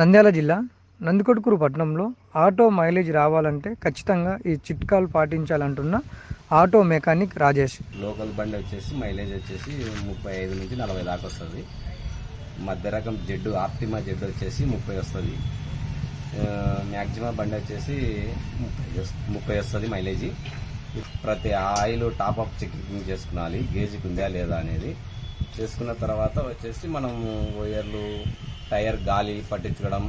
నంద్యాల జిల్లా నందికొట్కూరు పట్టణంలో auto mileage రావాలంటే ఖచ్చితంగా ఈ చిట్కాలు పాటించాలంటున్న ఆటో మెకానిక్ రాజేష్. లోకల్ బండి వచ్చేసి మైలేజ్ వచ్చేసి ముప్పై ఐదు నుంచి నలభై దాకా వస్తుంది. మధ్య రకం జెడ్డు ఆప్టిమా జెడ్ వచ్చేసి ముప్పై వస్తుంది. మ్యాక్సిమం బండి వచ్చేసి ముప్పై ముప్పై వస్తుంది మైలేజీ. ప్రతి ఆయిల్ టాప్ అప్ చెకింగ్ చేసుకోవాలి గేజ్కి ఉందా లేదా అనేది. చేసుకున్న తర్వాత వచ్చేసి మనం వైర్లు టైర్ గాలి పట్టించడం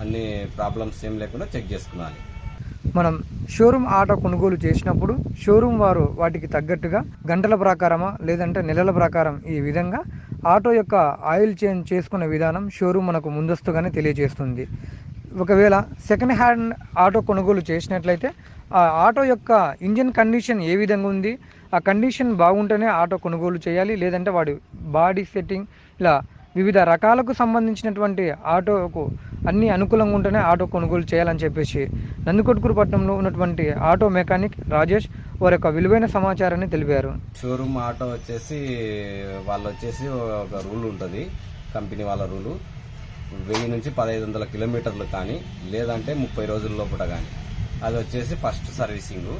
అన్ని ప్రాబ్లమ్స్ ఏం లేకుండా చెక్ చేసుకోవాలి మనం షోరూమ్ ఆటో కొనుగోలు చేసినప్పుడు షోరూమ్ వారు వాటికి తగ్గట్టుగా గంటల ప్రకారమా లేదంటే నెలల ప్రకారం ఈ విధంగా ఆటో యొక్క ఆయిల్ చేంజ్ చేసుకునే విధానం షోరూమ్ మనకు ముందస్తుగానే తెలియజేస్తుంది. ఒకవేళ సెకండ్ హ్యాండ్ ఆటో కొనుగోలు చేసినట్లయితే ఆ ఆటో యొక్క ఇంజిన్ కండిషన్ ఏ విధంగా ఉంది ఆ కండిషన్ బాగుంటేనే ఆటో కొనుగోలు చేయాలి లేదంటే వాడి బాడీ సెట్టింగ్ ఇలా వివిధ రకాలకు సంబంధించినటువంటి ఆటోకు అన్ని అనుకూలంగా ఉంటేనే ఆటో కొనుగోలు చేయాలని చెప్పేసి నందికొట్కూరు పట్టణంలో ఉన్నటువంటి ఆటో మెకానిక్ రాజేష్ వారి యొక్క విలువైన సమాచారాన్ని తెలిపారు. షోరూమ్ ఆటో వచ్చేసి వాళ్ళు వచ్చేసి ఒక రూల్ ఉంటుంది కంపెనీ వాళ్ళ రూలు. వెయ్యి నుంచి పదహైదు వందల కిలోమీటర్లు కానీ లేదంటే ముప్పై రోజుల లోపల కానీ. అది వచ్చేసి ఫస్ట్ సర్వీసింగ్.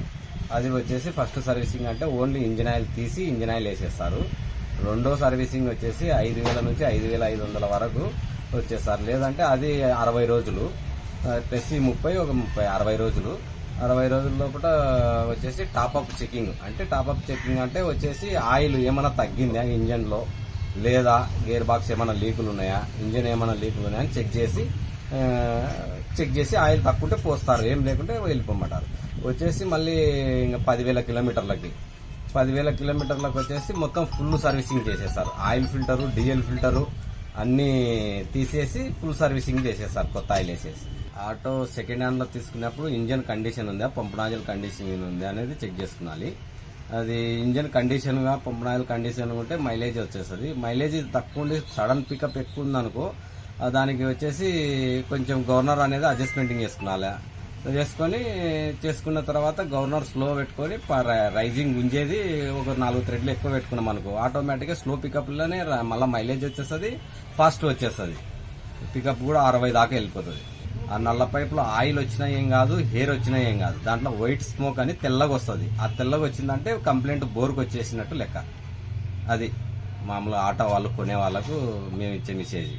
అది వచ్చేసి ఫస్ట్ సర్వీసింగ్ అంటే ఓన్లీ ఇంజిన్ ఆయిల్ తీసి ఇంజిన్ ఆయిల్ వేసేస్తారు. రెండో సర్వీసింగ్ వచ్చేసి ఐదు వేల నుంచి ఐదు వేల ఐదు వందల వరకు వచ్చేస్తారు లేదంటే అది అరవై రోజులు. ప్లస్ ఈ ముప్పై ఒక ముప్పై అరవై రోజులు. అరవై రోజుల లోపల వచ్చేసి టాప్అప్ చెకింగ్ అంటే టాపప్ చెకింగ్ అంటే వచ్చేసి ఆయిల్ ఏమైనా తగ్గిందా ఇంజన్లో? లేదా గేర్ బాక్స్ ఏమైనా లీకులు ఉన్నాయా? ఇంజన్ ఏమైనా లీకులు ఉన్నాయా అని చెక్ చేసి చెక్ చేసి ఆయిల్ తక్కుంటే పోస్తారు. ఏం లేకుంటే వెళ్ళిపోమంటారు. వచ్చేసి మళ్ళీ ఇంకా పదివేల కిలోమీటర్లకి. పదివేల కిలోమీటర్లకు వచ్చేసి మొత్తం ఫుల్ సర్వీసింగ్ చేసేస్తారు. ఆయిల్ ఫిల్టరు డీజిల్ ఫిల్టరు అన్నీ తీసేసి ఫుల్ సర్వీసింగ్ చేసేస్తారు కొత్త ఆయిల్ వేసేసి. ఆటో సెకండ్ హ్యాండ్లో తీసుకున్నప్పుడు ఇంజన్ కండిషన్ ఉందా పంపనాజల్ కండిషన్ ఉందా అనేది చెక్ చేసుకోవాలి అది ఇంజన్ కండిషన్గా పంపనాజల్ కండిషన్ ఉంటే మైలేజ్ వచ్చేస్తుంది. మైలేజ్ తక్కువ ఉండి సడన్ పికప్ ఎక్కువ ఉందనుకో దానికి వచ్చేసి కొంచెం గవర్నర్ అనేది అడ్జస్ట్మెంటింగ్ చేసుకున్నాలి చేసుకొని చేసుకున్న తర్వాత గవర్నర్ స్లో పెట్టుకొని రైజింగ్ గుంజేది ఒక నాలుగు థ్రెడ్లు ఎక్కువ పెట్టుకున్నాం అనుకో. ఆటోమేటిక్గా స్లో పికప్లోనే మళ్ళీ మైలేజ్ వచ్చేస్తుంది ఫాస్ట్ వచ్చేస్తుంది. పికప్ కూడా అరవై దాకా వెళ్ళిపోతుంది. ఆ నల్ల పైపులో ఆయిల్ వచ్చినా ఏం కాదు హెయిర్ వచ్చినా ఏం కాదు. దాంట్లో వైట్ స్మోక్ అని తెల్లగా వస్తుంది. ఆ తెల్లగా వచ్చిందంటే కంప్లైంట్ బోర్కు వచ్చేసినట్టు లెక్క. అది మామూలు ఆటో వాళ్ళు కొనే వాళ్ళకు మేము ఇచ్చే మెసేజ్